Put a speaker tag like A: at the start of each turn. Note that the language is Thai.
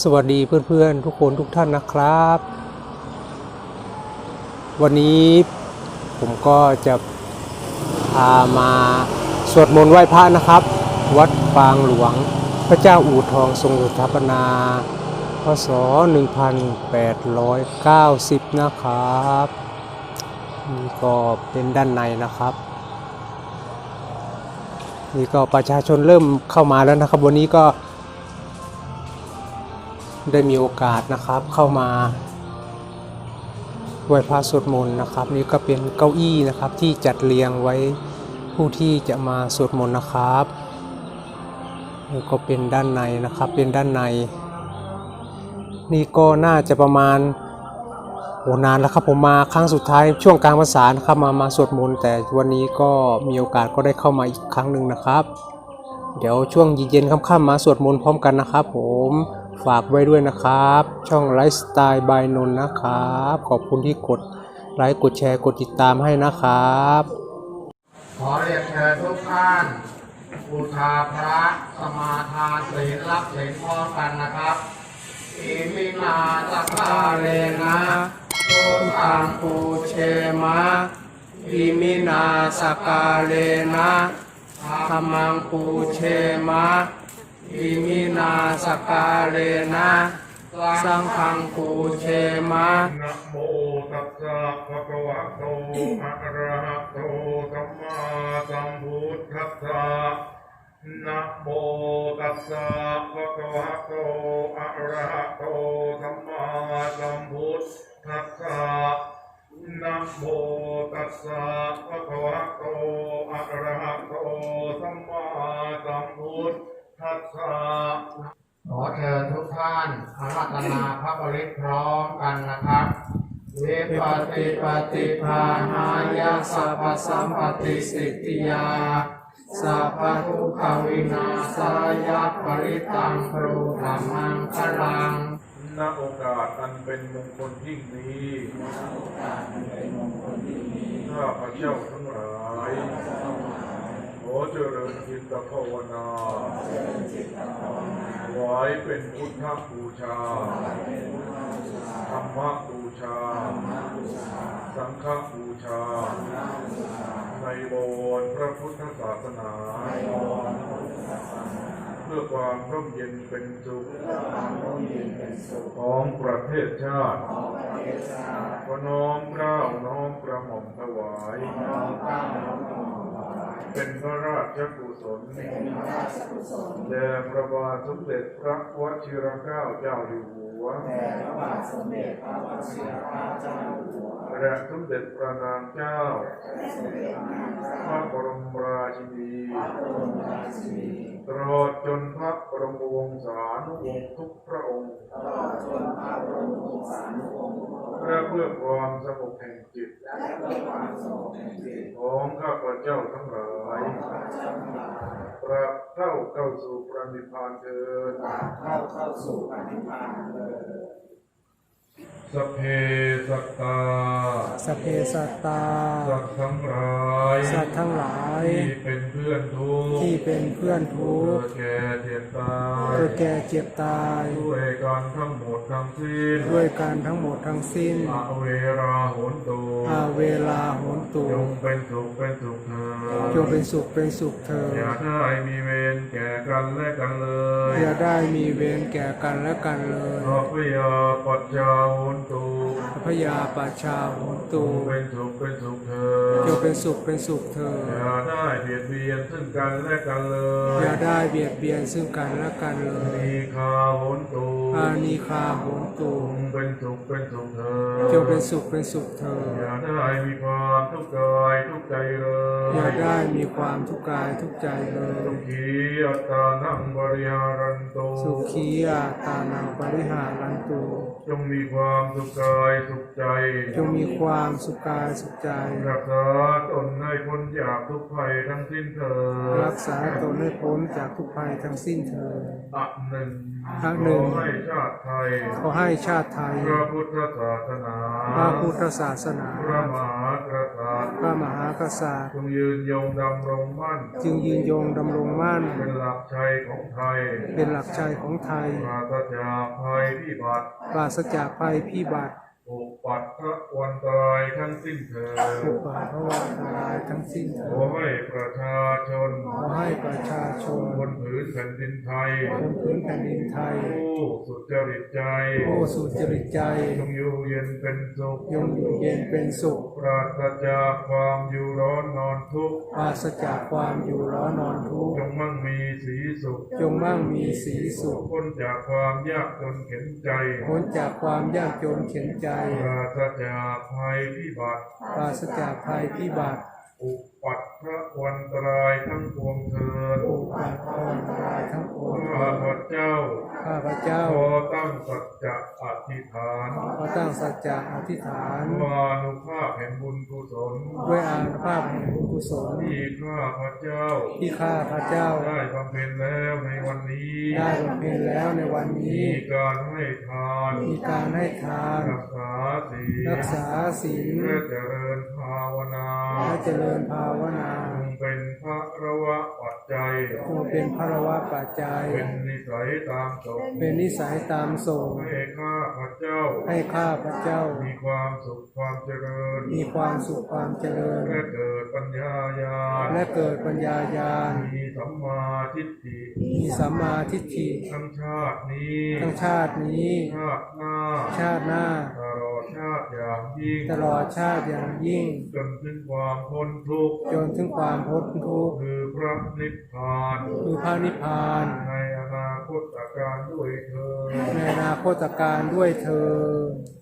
A: สวัสดีเพื่อนๆ ทุกคนทุกท่านนะครับ วันนี้ผมก็จะพามาสวดมนต์ไหว้พระนะครับ วัดปางหลวงพระเจ้าอู่ทองทรงสถาปนาพศ 1890 นะครับนี่ก็เป็นด้านในนะครับ นี่ก็ประชาชนเริ่มเข้ามาแล้วนะครับ วันนี้ก็ ได้มีโอกาสนะครับเข้ามาไหว้พระสวดมนต์นะครับ นี่ก็เป็นเก้าอี้นะครับที่จัดเรียงไว้ผู้ที่จะมาสวดมนต์นะครับนี่ก็เป็นด้านในนะครับเป็นด้านใน นี่ก็น่าจะประมาณโหนานแล้วครับผมมาครั้งสุดท้ายช่วงกลางภาษานะครับมามาสวดมนต์แต่วันนี้ก็มีโอกาสก็ได้เข้ามาอีกครั้งหนึ่งนะครับ เดี๋ยวช่วงเย็นๆค่ำๆมาสวดมนต์พร้อมกันนะครับผม ฝากไว้ด้วยนะครับ ช่องไลฟ์สไตล์บายนนนะครับ ขอบคุณที่กดไลค์กดแชร์กดติดตามให้นะครับ
B: ขอเรียนเชิญทุกท่านบูชาพระสมาทานศีลรับศีลพร้อมกันนะครับอิมินาตะกาเลนะโตตังปูเชมะ
A: อิมินาสกาเลนะธรรมังปูเชมะ อิมินาสกาเลนะสังฆังปูเชมะ
B: นะโมตัสสะภะคะวะโตอะระหะโตสัมมาสัมพุทธัสสะนะโมตัสสะภะคะวะโตอะระหะโตสัมมาสัมพุทธัสสะนะโมตัสสะภะคะวะโตอะระหะโตสัมมาสัมพุทธัสสะ ขอเชิญทุกท่านอารัตนาพระบริพร้อมกันนะครับเวปฏิปฏิภาหายาสัพพสัมปติสิทธิยาสัพพทุกขวินาศายาปริตังครูธรรมังคลัง
C: ณโอกาสอันเป็นมงคลยิ่งนี้ข้าพระเจ้าทั้งหลาย เจริญจิตภาวนาไว้เป็นพุทธบูชา ธรรมบูชา สังฆบูชา ในโบสถ์พระพุทธศาสนา เพื่อความร่มเย็นเป็นสุขของประเทศชาติขอน้อมเกล้าน้อมกระหม่อมถวาย เป็นพระราชกุศลแด่พระบาทสมเด็จพระวชิรเกล้าเจ้าอยู่หัวและสมเด็จพระนางเจ้าพระบรมราชินีตล อดจนพระบรมวงศานุวงศ์ทุกพระองค์และเพื่อความสงบแห่งจิตของข้าพเจ้าทั้งหลายประเท่าเข้าสู่พระนิพพานเถิดสพเพสัตตา
A: สพเพสัตตา
C: สัตว์ทั้งหลาย
A: สัตว์ทั้งหลาย
C: ที่เป็นเพื่อนทุกข์
A: ที่เป็นเพื่อนทุก
C: เกิ
A: ข์
C: ดแก่เจ็บตาย
A: เกิดแก่เจ็บตาย
C: ด้วยกันทั้งหมดทั้งสิ้น
A: ด้วยการทั้งหมดทั้งสิ้น
C: อเวราโหนตุ
A: อาเวลาโหน ตุ
C: จงเป็นสุขเป็นสุขเถิด
A: จงเป็นสุขเป็นสุขเถิด
C: อย่าได้มีเวรแก่กันและกันเลย
A: อย่าได้มีเวรแก่กันและกันเลย
C: เพราะพยาปัจจาโหนตุ
A: พยาปชาโหน
C: จ
A: ตุ
C: งเป็นสุขเป็นสุขเถิด
A: จงเป็นสุขเป็นสุขเถิด
C: อย่าได้เบียดเบียนซึ่งกันและกันเลย
A: อย่าได้เบียดเบียนซึ่งกันและกันเลย
C: มีคาโหนตุ
A: อานิคาโหนตุ
C: จงเป็นสุขเป็นสุขเถิด
A: จงเป็นสุขเป็นสุขเถิด
C: อย่าได้มีความทุกข์กายทุกข์ใจเลย
A: อย่าได้มีความทุกข์กายทุกข์ใจเลย
C: สุขีอัตตานังบริหารันโต
A: สุขีอาตานังปริหารันตุ
C: จงมีความสุขกายสุขใจ
A: จงมีความสุขกายสุขใจ
C: รักษาตนให้พ้นจากทุกภัยทั้งสิ้นเถิ
A: รั
C: ด
A: กษาตนให้พ้นจากทุกภัยทั้งสิ้นเถิด
C: อันหนึ่ง
A: อพระ
C: ข
A: หนึ่
C: องให้ชาติไทย
A: ขอให้ชาติไทย
C: พระพุทธศาสนา
A: พระพุทธศาสนา
C: พระมหากษัตริย์
A: พระมหากษัตริย์
C: จงยืนยงดำรงมั่น
A: จึงยืนยงดำรงมั่น
C: เป็นหลักชัยของไทย
A: เป็นหลักชัยของไทย
C: ปราศจากภัยพิบัติ
A: ปราศจากภัยพิบัติ
C: ปก ปัดพระวันตรายทั้งสิ้นเถิ
A: อุ
C: ด
A: ปาทวาตรายทั้งสิ้นเถิ
C: ขอ
A: ด
C: ให้ประชาชน
A: ขอให้ประชาชน
C: บนผืนแผ่นดินไทย
A: บนพื้นแผ่นดินไทย
C: ผู้สุจริตใจ
A: ผู้สุจริตใจ
C: จงอยู่เย็นเป็นสุข
A: ยงอยู่เย็นเป็นสุข
C: ปราศจากความอยู่ร้อนนอนทุกข์
A: ปราศจากความอยู่ร้อนนอนทุกข์
C: จงมั่งมีสีสุข
A: จงมั่งมีสีสุข
C: พ้นจากความยากจนเข็นใจ
A: พ้นจากความยากจนเข็นใจ
C: ปราศจากภัยพิบัติ
A: ปราศจากภัยพิบัติ
C: อุปัตพระวันตรายทั้งปวงเถิด
A: อุปัตตนรายทั้งปวง
C: ข้าพระเจ้า
A: ข้าพเจ้า
C: ขอตั้งสัจจะอธิษฐาน
A: ขอตั้งสัจจะอธิษฐาน
C: วานุภาพแห่งบุญกุศล
A: ด้วยอานุภาพแห่งบุญกุศล
C: ที่ข้าพระเจ้า
A: ที่ข้าพเจ้า
C: ได้บำเพ็ญแล้วในวันนี้
A: ได้บำเพ็ญแล้วในวันนี้
C: มีการให้ทาน
A: มีการให้ทาน
C: รักษาศีล
A: รักษาศีล
C: และเจริญภาวนา
A: และเจริญภาวนา
C: จงเป็นพระระวะปัจจัย
A: จงเป็นพระวะปัจจัย
C: เป็นนิสัยตามสม
A: เป็นนิสัยตามส่ง
C: ให้ข้าพระเจ้า
A: ให้ข้าพเจ้า
C: มีความสุขความเจริญ
A: มีความสุขความเจริญ
C: และเกิดปัญญาญาณ
A: และเกิดปัญญาญาณ
C: มีสัมมาทิฏฐิ
A: มีสัมมาทิฏฐิ
C: ทั้งชาตินี้
A: ทั้งชาตินี้
C: ชาติหน้า
A: ชาติหน้า
C: ตลอดชาติอย่างยิ่ง
A: ตลอดชาติอย่างยิ่ง
C: จนถึงความพ้นทุกข์
A: จนถึงความพ้นทุกข์
C: คือพระนิพพาน
A: คือพระนิพพาน
C: ในอนาคตการด้วยเธอญ
A: ในอนาคตการด้วยเธอญ